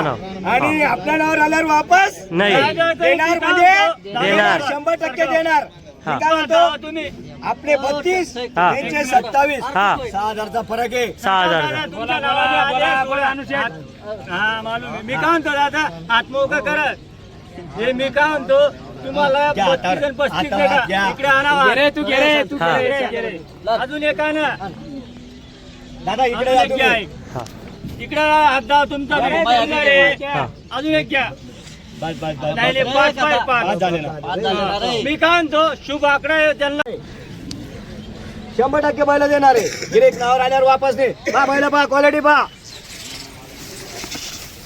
तुमचं नाव आणि आपल्या नावावर आल्यावर वापस नाही देणार म्हणजे देणार. शंभर टक्के देणार. मी काय म्हणतो आपले बत्तीस हा. त्यांचे सत्तावीस हा. सहा हजारचा फरक आहे सहा हजार. हा मालूम आहे. मी काय म्हणतो दादा आत्मोग करत हे मी काय म्हणतो तुम्हाला घ्या, बत्तीस आणि हातावर- पस्तीस हातावर बेटा. घ्या. इकडे आणा घे रे, तू घे रे, तू. घे रे, घे रे. अजून एक ना दादा इकडे अजून घ्या. हा इकडे हात दाव तुमचा. अजून एक घ्या. बस. पाच पाच. पाच. मी काय म्हणतो शुभ आकडा आहे त्यांना. शंभर टक्के बैल देणार आहे. गिरेक नावावर आल्यावर वापस नाही पा बैल पा क्वालिटी पा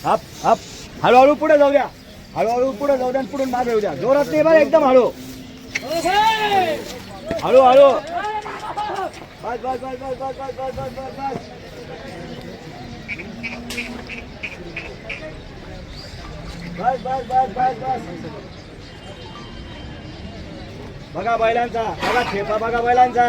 हप हप. हळूहळू पुढे जाऊ द्या. हळूहळू पुढे जाऊ द्या आणि पुढून मागे येऊ द्या. जोरात नाही बरं एकदम हळू. हळू हळू बस बस बस बस बस बस बस बस बस बस बस बस बस बस बस बघा बैलांचा बघा ठेपा बघा बैलांचा.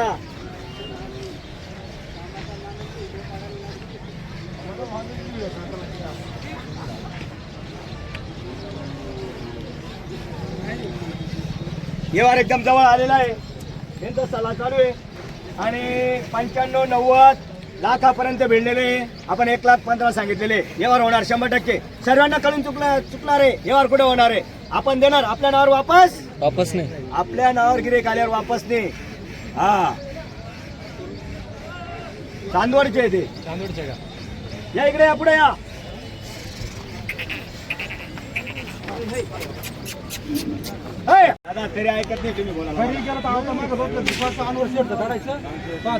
येवार एकदम जवळ आलेला आहे. यांचा सल्ला चालू आहे. आणि पंच्याण्णव नव्वद लाखापर्यंत भेटलेले आहे. आपण एक लाख पंधरा सांगितलेले व्यवहार होणार शंभर टक्के. सर्वांना कळून चुकला चुकणार आहे. व्यवहार कुठे होणार आहे? आपण देणार आपल्या नावावर वापस? वापस नाही. आपल्या नावावर गिरेक आल्यावर वापस नाही. हा. चांदवडचे आहे ते. चांदोडचे का? या इकडे या पुढे या. हे! दादा तरी ऐकत नाही तुम्ही बोला इकडे वा,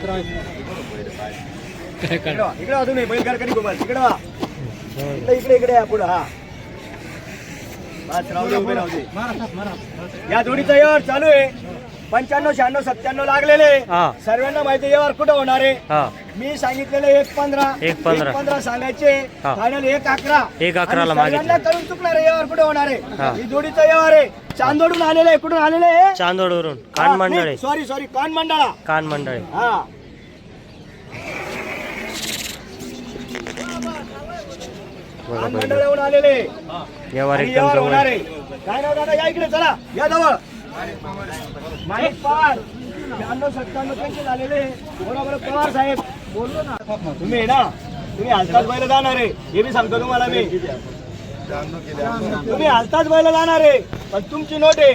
इकडे कधी घुमाल इकडे वा इकडे इकडे इकडे पुढे हा. या जोडीचा व्यवहार चालू आहे. पंच्याण्णव शहाण्णव सत्त्याण्णव लागलेले. सर्वांना माहिती व्यवहार कुठे होणार आहे? हा. मी सांगितलेले एक पंधरा. एक पंधरा. पंधरा सांगायचे. फायनल एक अकरा. एक सर्वांना मागितलं. कळून चुकणार आहे व्यवहार कुठे होणार हा. आहे? ही. जोडीचा व्यवहार आहे. चांदोडून आलेले आहे कुठून आलेले आहे? चांदोडवरून कान मंडळे सॉरी सॉरी कान मंडळा कान मंडळे हा. आलेले. होणार. आहे काय नाव दादा? या इकडे चला. या जवळ. माणिक पवार. शहाण्णव सत्त्याण्णव त्यांचे झालेले. बरोबर पवार साहेब. बोललो ना. तुम्ही आहे ना? तुम्ही हालताच बैल जाणार आहे. हे बी सांगतो तुम्हाला मी. तुम्ही हालताच बैल जाणार आहे. पण तुमची नोट आहे.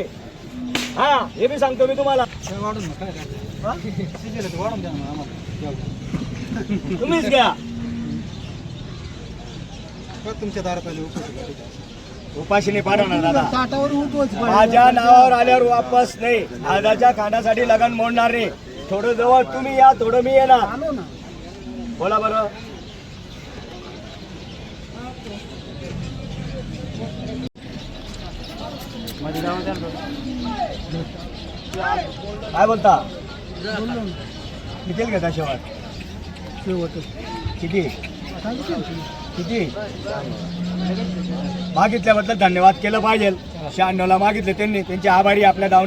हा हे बी सांगतो मी तुम्हाला. हा? तुम्हीच घ्या. तुमच्या दारात आले उपाशीने पाठवणार दादा. माझ्या नावावर आल्यावर वापस नाही. दादाच्या कानासाठी लगन मोडणार नाही. थोडं जवळ तुम्ही या थोडं मी येणार. बोला बरं. काय बोलता? किती घेता शेवट किती? किती? मागितल्याबद्दल धन्यवाद केलं पाहिजे. शहाण्णवला मागितले त्यांनी. त्यांचे आभारी आपल्या डाऊन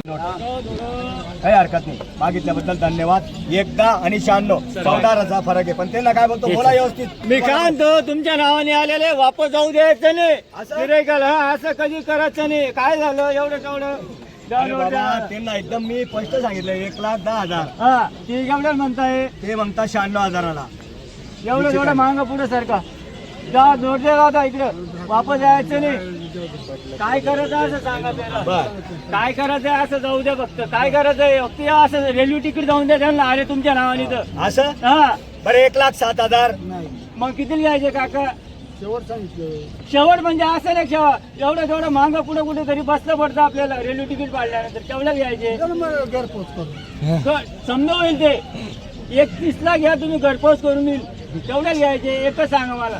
काही हरकत नाही. मागितल्याबद्दल धन्यवाद. एकदा आणि शहाण्णव. चौदाराचा फरक आहे. पण त्यांना काय बोलतो? बोला व्यवस्थित. मी काय म्हणतो? तुमच्या नावाने आलेले वापस जाऊ द्यायचं नाही. असं? कधी करायचं नाही. काय झालं? एवढं तेवढं. अरे बाबा. त्यांना एकदम मी स्पष्ट सांगितलं. एक लाख दहा हजार. हा ते एवढं म्हणताय. ते म्हणतात शहाण्णव हजाराला. एवढं तेवढं मागं पुढे सारखा. जा जोड दे आता इकडं. वापस यायचं नाही. काय करायचं असं सांगा त्याला. बर. काय करायचं असं जाऊ द्या फक्त. काय करायचं फक्त या असं रेल्वे तिकीट जाऊन द्या त्यांना. अरे तुमच्या नावाने तर. असं? हा. बरं एक लाख सात हजार. मग किती घ्यायचे काका? शेवट म्हणजे असं नाही शेवट. एवढं तेवढं मागं पुढे कुठे तरी बसलं पडतं आपल्याला रेल्वे तिकीट काढल्यानंतर. केवढं घ्यायचे ग- समजा होईल ते. एकतीस ला घ्या तुम्ही घरपोच करून येईल. तेवढं घ्यायचे एकच सांगा मला.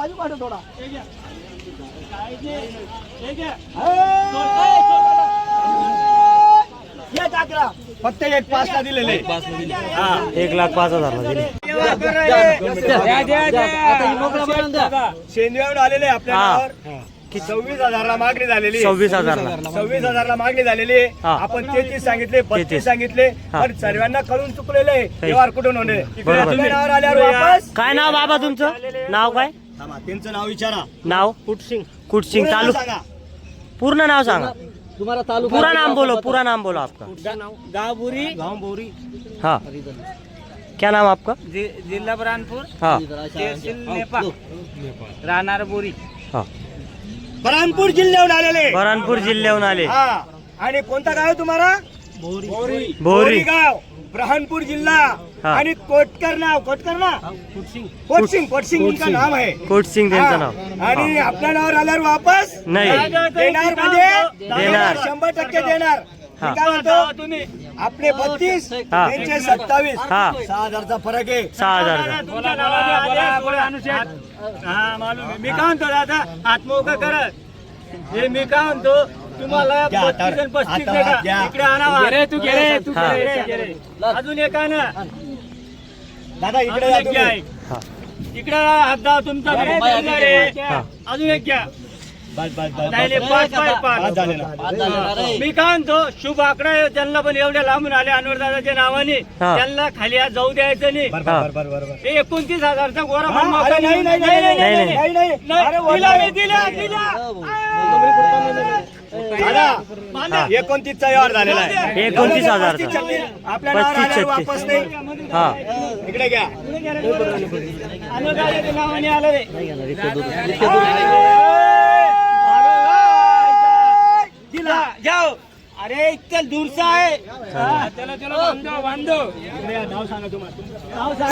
बाजू पाठव थोडा. हे. हे. एक फक्त एक पाचला दिलेले. हा. एक लाख पाच हजारला दिले. शेंद्रेहून आलेले आपल्या हा. सव्वीस हजारला मागणी झालेली. आहे. सव्वीस हजारला. सव्वीस हजारला मागणी झालेली आहे. आपण तेहतीस सांगितले बत्तीस तेहतीस. सांगितले. पण सर्वांना कळून चुकलेले आहे. व्यवहार कुठून होणे काय नाव बाबा तुमचं? नाव काय? थांबा, त्यांचं नाव विचारा. नाव? कुटसिंग कुटसिंग पूर्ण तालुक सांगा. पूरा नाव सांगा. तुम्हाला तालुका पूरा नाम बोलो पूरा नाम बोलो आपका. गाव बोरी हाँ. क्या नाम आपका? जि- जिल्हा बुरहानपूर. हाँ. तहसील नेपाळ. राहणार बोरी. हाँ. बरानपूर जिल्ह्याहून आलेले. बऱ्हाणपूर जिल्ह्याहून आले. हा. आणि कोणता गाव आहे तुम्हाला? बोरी. भोरी गाव. ब्रहानपूर जिल्हा हा. आणि कोटकर नाव कोटकर ना? कोटसिंग कोटसिंग इनका नाम है. कोटसिंग त्यांचं. नाव. आणि आपल्या नावावर आल्यावर वापस नाही. देणार म्हणजे देणार. शंभर टक्के देणार. हा. मी काय म्हणतो? आपले बत्तीस हा. त्यांचे सत्तावीस. हा. सहा हजारचा फरक आहे. सहा हजार हा मालूम आहे. मी काय म्हणतो दादा? आत्मोका करा हे मी काय म्हणतो? तुम्हाला घ्या, बत्तीस आणि हातावर- पस्तीस नका. इकडे आणा घे रे, तू घे तू हा. अजून एक आणा दादा इकडे अजून या एक घ्या तुम्ही. हा इकडे हात दाव तुमचा. हा. अजून एक घ्या बस बस बस नाही नाही, पाच पाच पाच. पाच झाले ना मी काय म्हणतो शुभ आकडा आहे, त्यांना पण एवढ्या लांबून आले अनवरदादाच्या नावाने. हा. त्यांना खाली आज जाऊ द्यायचं नाही. बर हा. बर बर बर. बर एकोणतीस हजारचा गोरा हा, पण मौका अरे नाही, नाही, नाही, नाही, नाही, नाही, नाही, नाही. नाही. अरे, दिला वरती. मी, दिला, दिला. दादा बांधा. एकोणतीसचा व्यवहार झालेला आहे. एकोणतीस हजारचा. पस्तीस, छत्तीस. आपल्या नावावर पस्तीस, आल्यावर छत्तीस. वापस नाही. हा. इकडे घ्या. अनवरदादाच्या नावाने आलं रे. जाओ। अरे इतकं दूरचा आहे. हा, त्याला त्याला बांधव बांधव. नाव सांगा तुम्हाला. नाव सांग.